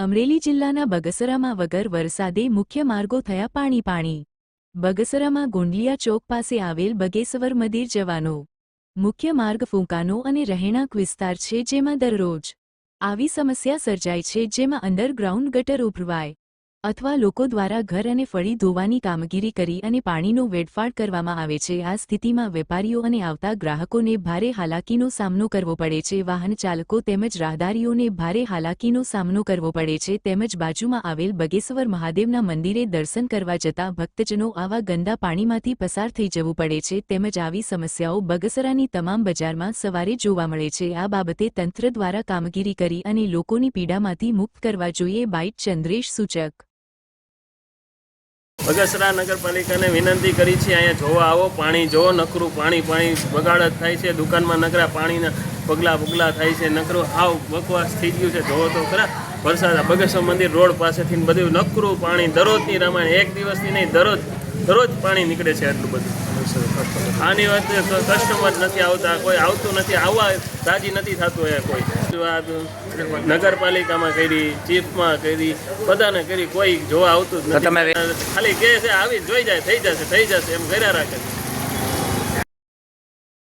અમરેલી જિલ્લાના બગસરામાં વગર વરસાદે મુખ્ય માર્ગો થયા પાણી પાણી. બગસરામાં ગોંડલિયા ચોક પાસે આવેલ બગેસવર મંદિર જવાનો મુખ્ય માર્ગ ફૂંકાનો અને રહેણાંક વિસ્તાર છે જેમાં દરરોજ આવી સમસ્યા સર્જાય છે જેમાં અંડરગ્રાઉન્ડ ગટર ઉભરવાય. અથવા લોકો દ્વારા ઘર અને ફળી ધોવાની કામગીરી કરી અને પાણીનો વેડફાટ કરવામાં આવે છે, આ સ્થિતિમાં વેપારીઓ અને આવતા ગ્રાહકોને ભારે હાલાકીનો સામનો કરવો પડે છે. વાહન ચાલકો તેમજ રાહદારીઓને ભારે હાલાકીનો સામનો કરવો પડે છે. તેમજ બાજુમાં આવેલ બગેશ્વર મહાદેવના મંદિરે દર્શન કરવા જતા ભક્તજનો આવા ગંદા પાણીમાંથી પસાર થઈ જવું પડે છે. તેમજ આવી સમસ્યાઓ બગસરાની તમામ બજારમાં સવારે જોવા મળે છે. આ બાબતે તંત્ર દ્વારા કામગીરી કરી અને લોકોની પીડામાંથી મુક્ત કરવા જોઈએ. બાઇટ ચંદ્રેશ સૂચક બગસરા નગરપાલિકાને વિનંતી કરી છે, અહીંયા જોવા આવો, પાણી જોવો નકરું પાણી પાણી બગાડ જ થાય છે, દુકાનમાં નકરા પાણીના પગલા પગલા થાય છે, નકરું હાવ બકવાસ થઈ ગયું છે, જોવો તો ખરા. વરસાદ બગસરા મંદિર રોડ પાસેથી બધું નકરું પાણી, દરરોજની રામાયણ, એક દિવસની નહીં, દરરોજ દરરોજ પાણી નીકળે છે આટલું બધું. આની વાત કસ્ટમર નથી આવતા કોઈ આવતું નથી આવવા રાજી નથી થતું એ કોઈ. વાત નગરપાલિકામાં કરી ચીફમાં કરી બધાને કરી કોઈ જોવા આવતું જ નથી. ખાલી કહે છે આવી જોઈ જાય થઈ જશે થઈ જશે એમ કર્યા રાખે છે.